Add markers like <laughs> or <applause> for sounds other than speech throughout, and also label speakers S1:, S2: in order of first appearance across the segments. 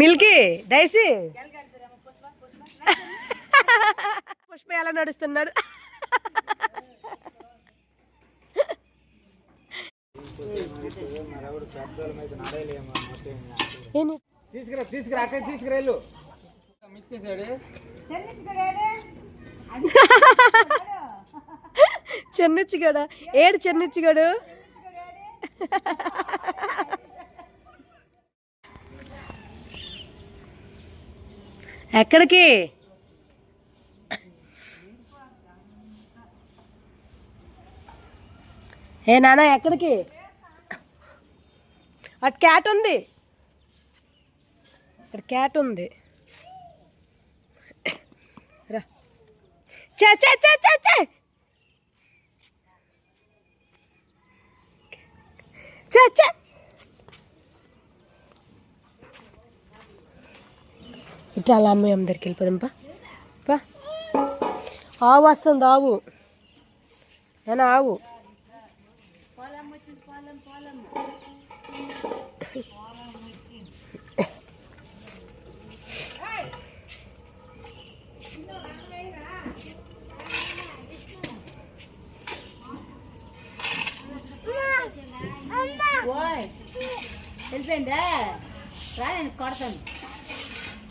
S1: Milky daisy. Pushpa ఎలా నడుస్తున్నాడు?
S2: తీసుకురా తీసుకురా అక్కడ తీసుకురా వెళ్ళు. మిచ్చేసాడు.
S1: చెన్నిచ్చిగాడు? ఏడు చెన్నిచ్చిగాడు? ఎక్కడికి? ఏ నాన్న ఎక్కడికి? అటు క్యాట్ ఉంది. ఇక్కడ క్యాట్ ఉంది. రా. చే చే చే చే చే చే చే అలా అమ్మాయి అమ్మ దగ్గరికి వెళ్ళిపోదాం పా. పా. ఆవు వస్తుంది ఆవు. ఆవు.
S3: నేను కొడతాను.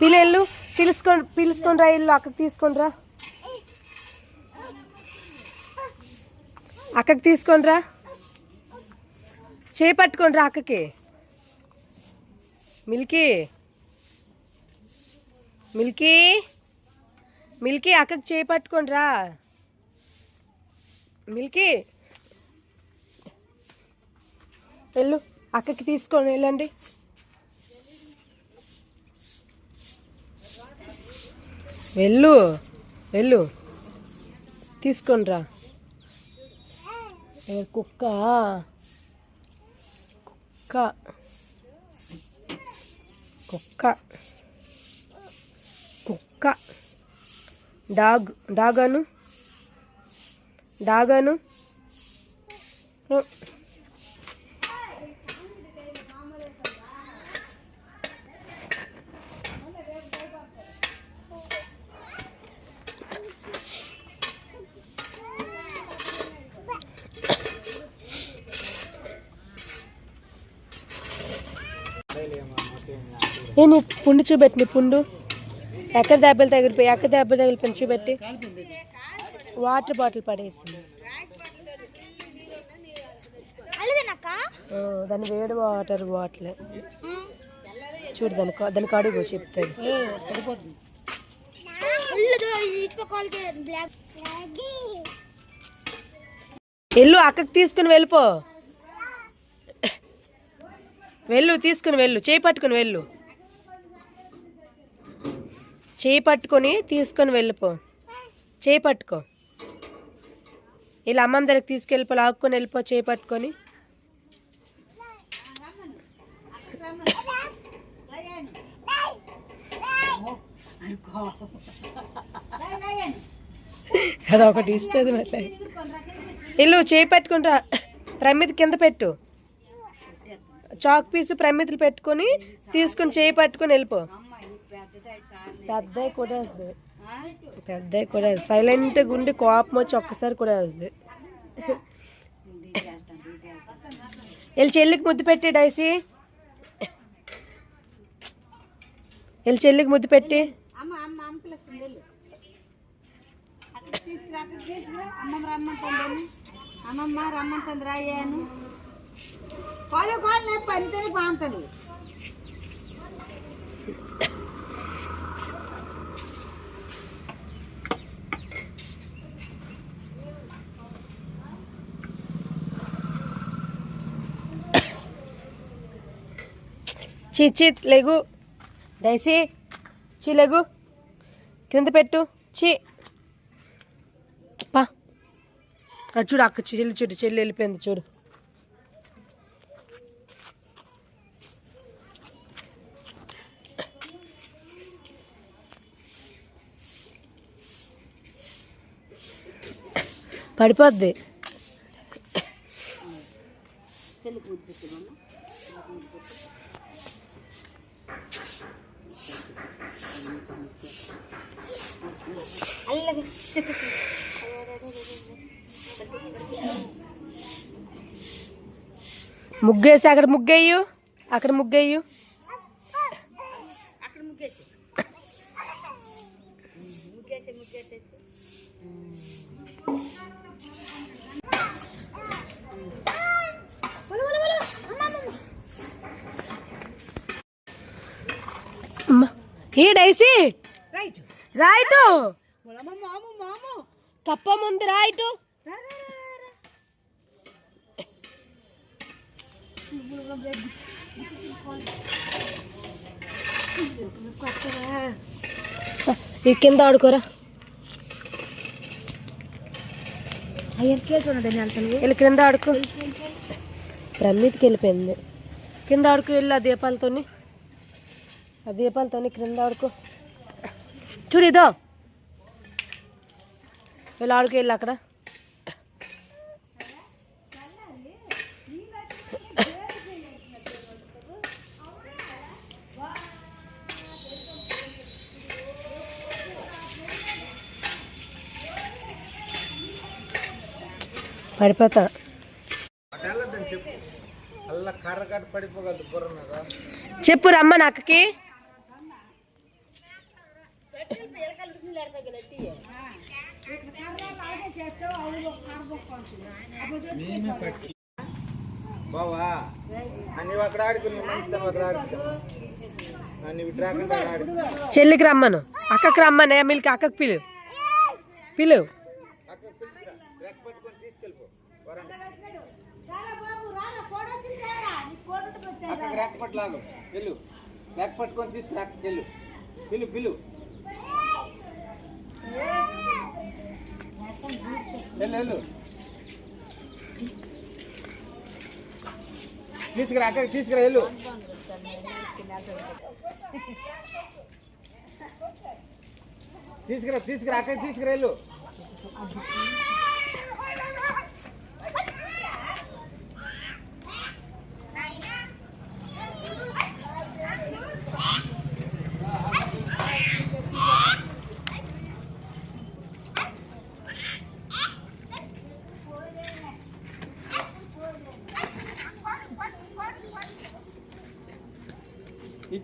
S1: పిల్లలు పిలుచుకొని పిలుచుకొని రా ఇల్లు అక్కకి తీసుకొని రా. అక్కకి తీసుకొని రా. చేపట్టుకొని రా అక్కకి. మిల్కీ. మిల్కీ. మిల్కీ అక్కకి చేపట్టుకొని రా. మిల్కీ. వెళ్ళు అక్కకి తీసుకొని వెళ్ళండి. వెళ్ళు వెళ్ళు. తీసుకొని రా కుక్క. కుక్క. కుక్క. కుక్క. డాగ్ డాగాను. డాగను. డాగ్ అను ఉ. ఏ నీ పుండు చూపెట్టి నీ పుండు. ఎక్కడ దెబ్బలు తగిలిపోయి ఎక్కడ దెబ్బలు తగిలిపోయి చూపెట్టి. వాటర్ బాటిల్ పడేసింది. దాని వేడి వాటర్ బాటిల్. చూడు దాని కా- దానికి అడుగు చెప్తాడు వెళ్ళు అక్కకి తీసుకుని వెళ్ళిపో. వెళ్ళు తీసుకుని వెళ్ళు చేయి పట్టుకుని వెళ్ళు. చేయి పట్టుకొని తీసుకొని వెళ్ళిపో. చేయి పట్టుకో ఇలా అమ్మమ్మ దగ్గరికి తీసుకెళ్ళిపో లాక్కొని వెళ్ళిపో చేయి పట్టుకొని ఒకటి ఇస్తుంది మళ్ళీ. ఇల్లు చేయి పెట్టుకుంటా ప్రమిది కింద పెట్టు. చాక్ పీసు ప్రమితులు పెట్టుకొని తీసుకొని చేయి పట్టుకొని వెళ్ళిపో. పెద్దవి కూడా వస్తుంది పెద్దవి కూడా సైలెంట్గా ఉండి కోపం వచ్చి ఒక్కసారి కూడా వస్తుంది వెళ్ళి చెల్లికి ముద్దు పెట్టి డైసీ వెళ్ళి చెల్లికి ముద్దు పెట్టి
S3: అమ్మమ్మ రమ్మంటుంది అమ్మమ్మ రమ్మంటుంది రాయ్యాను కాలు బాగుంటుంది
S1: చీ చి లెగు. డైసీ. చీ లేగు. కింద పెట్టు. చీ. పా. చూడు అక్క చెల్లి చూడు చెల్లి వెళ్ళిపోయింది చూడు. పడిపోద్ది.
S3: അല്ലത്
S1: ముగ్గేసి అక్కడ ముగ్గేయు అక్కడ ముగ్గేయు ఈ డైసీ.
S3: రైట్.
S1: రైటు
S3: మాము మాము మాము.
S1: కప్ప ముందు రైటు ఈ కింద ఆడుకోరా. వెళ్ళి కింద ఆడుకో. రమ్మీదికి వెళ్ళిపోయింది. కింద ఆడుకో వెళ్ళి ఆ దీపాలతోని. ఆ దీపాలతోని కింద ఆడుకో. చూడు ఇదో. వెళ్ళి ఆడుకో వెళ్ళి అక్కడ. పడిపోతా.
S2: చెప్పు.
S1: రమ్మని అక్కకి
S2: బావా నువ్వు అక్కడ ఆడుకో నువ్వు మంచిదాన్ని అక్కడ
S1: చెల్లికి రమ్మను. అక్కకి రమ్మనే. మిల్కి అక్కకి పిలు. పిలు.
S2: వెళ్ళు. అక్కడికి వెళ్ళు. పిలు పిలు. తీసుకురా అక్కడికి తీసుకురా వెళ్ళు. తీసుకురా తీసుకురా అక్కడికి తీసుకురా వెళ్ళు.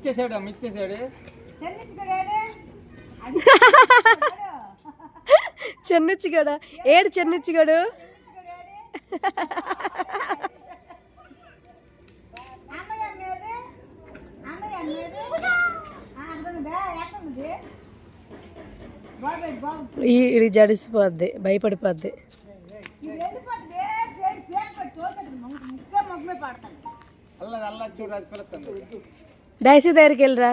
S2: ఇచ్చేసాడు అమ్మ ఇచ్చేసాడు.
S1: చెన్నిచ్చిగాడు? <laughs> ఏడు చెన్నిచ్చిగాడు? ఈ ఇది జడిసిపోద్ది భయపడిపోద్ది.
S2: అల్లది అల్ల చూడు అది పిలుస్తుంది
S1: డైసీ దగ్గరికి వెళ్ళరా?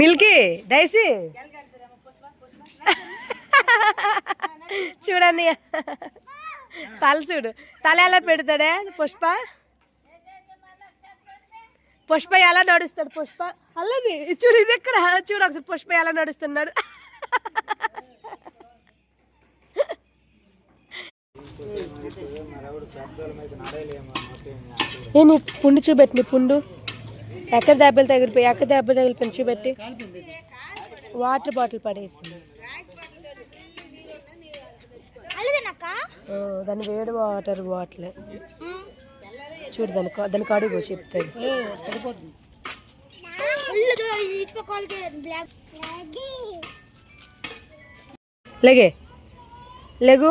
S1: Milky Daisy? చూడండి. తల చూడు. తల ఎలా పెడతాడే పుష్ప? పుష్ప ఎలా నడుస్తాడు? పుష్ప అల్లది. చూడు ఇది ఎక్కడ? చూడు ఒకసారి పుష్ప ఎలా నడుస్తున్నాడు. ఏ నీ పుండు చూపెట్టి నీ పుండు. ఎక్కడ దెబ్బలు తగిలిపోయి ఎక్కడ దెబ్బలు తగిలిపోయి చూపెట్టి. వాటర్ బాటిల్ పడేసింది దాని వేడి వాటర్ బాటిల్. చూడు దాని దానికి అడుగు చెప్తాడు లేగే. లేగు.